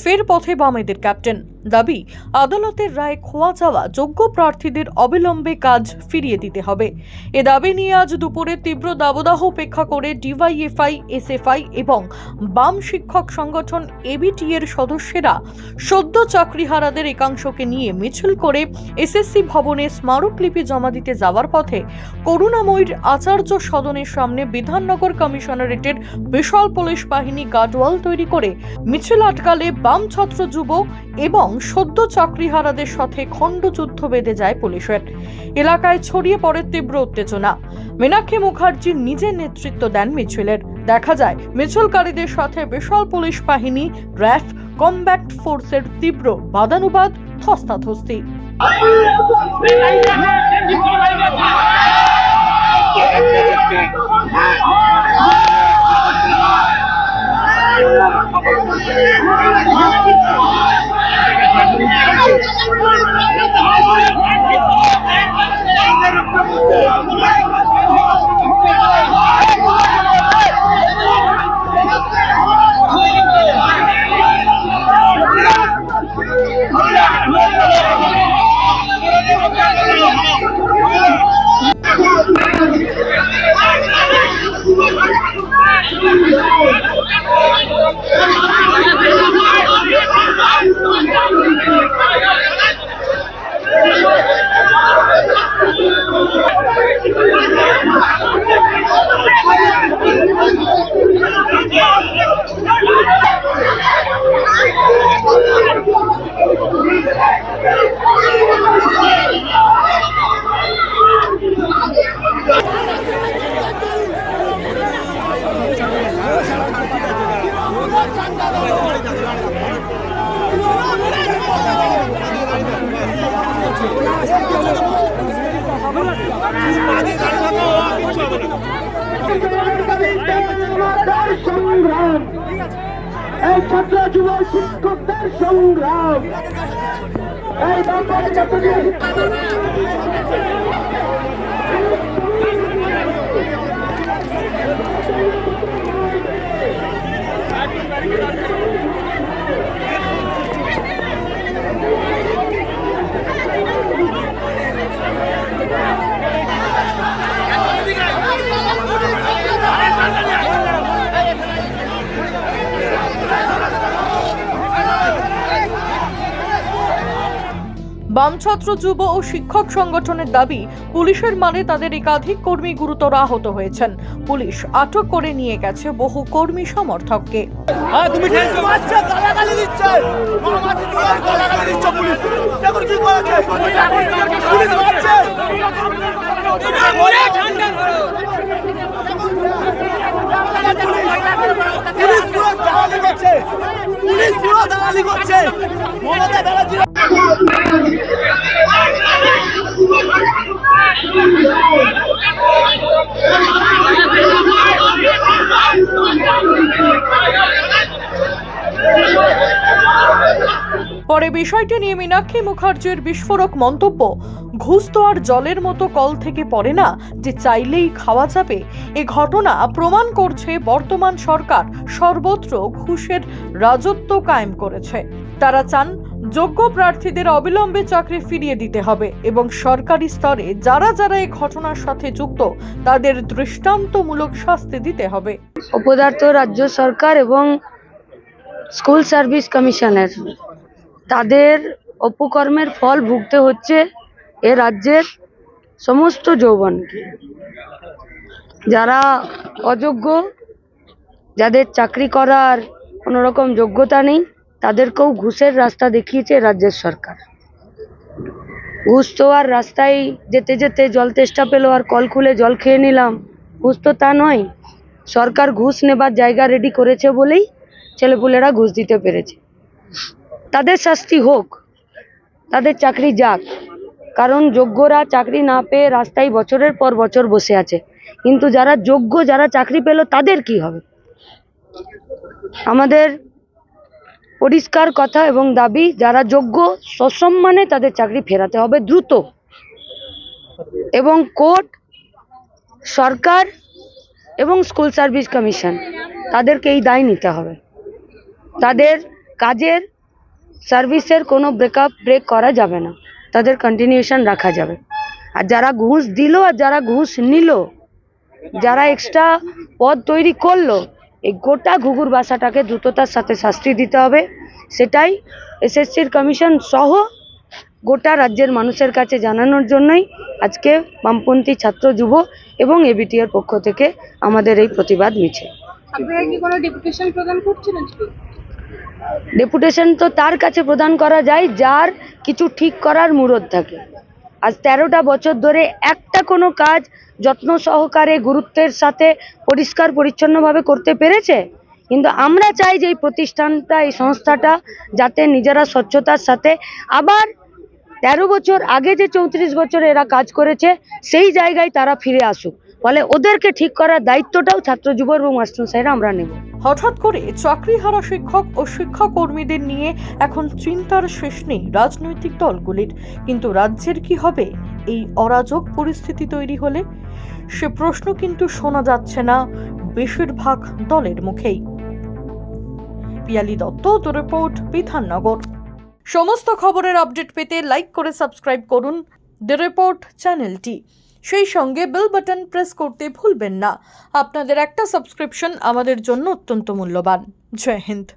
ফের পথে বামেদের ক্যাপ্টেন। দাবি, আদালতের রায় খোয়া যাওয়া যোগ্য প্রার্থীদের অবিলম্বে কাজ ফিরিয়ে দিতে হবে। এ দাবি নিয়ে আজ দুপুরে তীব্র দাবদাহ উপেক্ষা করে ডিওয়াইএফআই, এসএফআই এবং বাম শিক্ষক সংগঠন এবিটি এর সদস্যরা সদ্য চাকরিহারাদের একাংশকে নিয়ে মিছিল করে এসএসসি ভবনে স্মারকলিপি জমা দিতে যাওয়ার পথে করুণাময়ীর আচার্য সদনের সামনে বিধাননগর কমিশনারেটের বিশাল পুলিশ বাহিনী গার্ডওয়াল তৈরি করে মিছিল আটকালে বাম ছাত্র যুব এবং সদ্য চাকরিহারাদের সাথে খণ্ডযুদ্ধ বেঁধে যায় পুলিশের এলাকায় ছড়িয়ে পড়ে তীব্র উত্তেজনা মীনাক্ষী মুখার্জি নিজের নেতৃত্ব দেন মিছিলের দেখা যায় মিছিলকারীদের সাথে বিশাল পুলিশ বাহিনী র্যাফ কমব্যাক্ট ফোর্সের তীব্র বাদানুবাদ ধস্তাধস্তি সংগ্রাম এই ছাত্র যুব শিক্ষকদের সংগ্রাম এই বাংলার ছাত্রদের বাম ছাত্র যুব ও শিক্ষক সংগঠনের দাবি পুলিশের মানে তাদের একাধিক কর্মী গুরুতর আহত হয়েছেন। পুলিশ আটক করে নিয়ে গেছে বহু কর্মী সমর্থককে। হ্যাঁ তুমি ঠেলছো মারছে গালাগালি দিচ্ছে মামাসি তোমার গালাগালি দিচ্ছে পুলিশ এখন কি করেছে পুলিশ মারছে পুলিশ পুরো দালালি করছে পুলিশ দালালি করছে মমতা ব্যানার্জি বিষয়টি নিয়ে মীনাক্ষী মুখার্জির বিস্ফোরক মন্তব্য, ঘুষ তো আর জলের মতো কল থেকে পড়ে না যে চাইলেই খাওয়া যাবে। এ ঘটনা প্রমাণ করছে বর্তমান সরকার সর্বত্র ঘুষের রাজত্ব কায়েম করেছে। তারা চান যোগ্য প্রার্থীদের অবিলম্বে চাকরি ফিরিয়ে দিতে হবে এবং সরকারি স্তরে যারা যারা এই ঘটনার সাথে যুক্ত, তাদের দৃষ্টান্তমূলক শাস্তি দিতে হবে। অপদার্থ রাজ্য সরকার এবং স্কুল সার্ভিস কমিশনের তাদের অপকর্মের ফল ভুগতে হচ্ছে এ রাজ্যের সমস্ত যৌবনকে। যারা অযোগ্য, যাদের চাকরি করার কোনো রকম যোগ্যতা নেই, তাদেরকেও ঘুষের রাস্তা দেখিয়েছে রাজ্যের সরকার। ঘুষ তো আর রাস্তায় যেতে যেতে জল তেষ্টা পেল, আর কল খুলে জল খেয়ে নিলাম। ঘুষ তো তা নয়, সরকার ঘুষ নেবার জায়গা রেডি করেছে বলেই ছেলেপুলেরা ঘুষ দিতে পেরেছে। তাদের শাস্তি হোক, তাদের চাকরি যাক। কারণ যোগ্যরা চাকরি না পেয়ে রাস্তায় বছরের পর বছর বসে আছে। কিন্তু যারা যোগ্য, যারা চাকরি পেল, তাদের কি হবে? আমাদের পরিষ্কার কথা এবং দাবি, যারা যোগ্য, সসম্মানে তাদের চাকরি ফেরাতে হবে দ্রুত। এবং কোর্ট, সরকার এবং স্কুল সার্ভিস কমিশন, তাদেরকে এই দায় নিতে হবে। তাদের কাজের সার্ভিসের কোনো ব্রেকআপ ব্রেক করা যাবে না। তাদের কন্টিনিউশন রাখা যাবে। আর যারা ঘুষ দিল আর যারা ঘুষ নিল, যারা এক্সট্রা পদ তৈরি করল, এই গোটা ঘুঘুর বাসাটাকে দ্রুততার সাথে শাস্তি দিতে হবে। সেটাই এসএসসির কমিশন সহ গোটা রাজ্যের মানুষের কাছে জানানোর জন্যই আজকে বামপন্থী ছাত্র যুব এবং এবিটিআর পক্ষ থেকে আমাদের এই প্রতিবাদ মিছিল। আপনারা কি কোনো ডেপুটেশন ডেপুটেশন তো তার কাছে প্রদান করা যায়, যার কিছু ঠিক করার মুরদ থাকে। আজ তেরোটা বছর ধরে একটা কোনো কাজ যত্ন সহকারে গুরুত্বের সাথে পরিষ্কার পরিচ্ছন্নভাবে করতে পেরেছে? কিন্তু আমরা চাই যে এই প্রতিষ্ঠানটা, এই সংস্থাটা যাতে নিজেরা স্বচ্ছতার সাথে আবার তেরো বছর আগে যে চৌত্রিশ বছর এরা কাজ করেছে, সেই জায়গায় তারা ফিরে আসুক। ফলে ওদেরকে ঠিক করার দায়িত্বটাও ছাত্র যুব এবং মাস্টার আমরা নেব। হঠাৎ করে চাকরিহারা শিক্ষক ও শিক্ষাকর্মীদের নিয়ে এখন চিন্তার শেষ নেই রাজনৈতিক দলগুলির। কিন্তু রাজ্যের কি হবে? এই অরাজক পরিস্থিতি তৈরি হলে? সে প্রশ্ন কিন্তু শোনা যাচ্ছে না বেশিরভাগ দলের মুখেই। পিয়ালি দত্ত তো রিপোর্ট, বিধাননগর। সমস্ত খবরের আপডেট পেতে লাইক করে সাবস্ক্রাইব করুন। দ্য রিপোর্ট চ্যানেলটি। সেই সঙ্গে বেল বাটন প্রেস করতে ভুলবেন না। আপনাদের একটা সাবস্ক্রিপশন আমাদের জন্য অত্যন্ত মূল্যবান। জয় হিন্দ।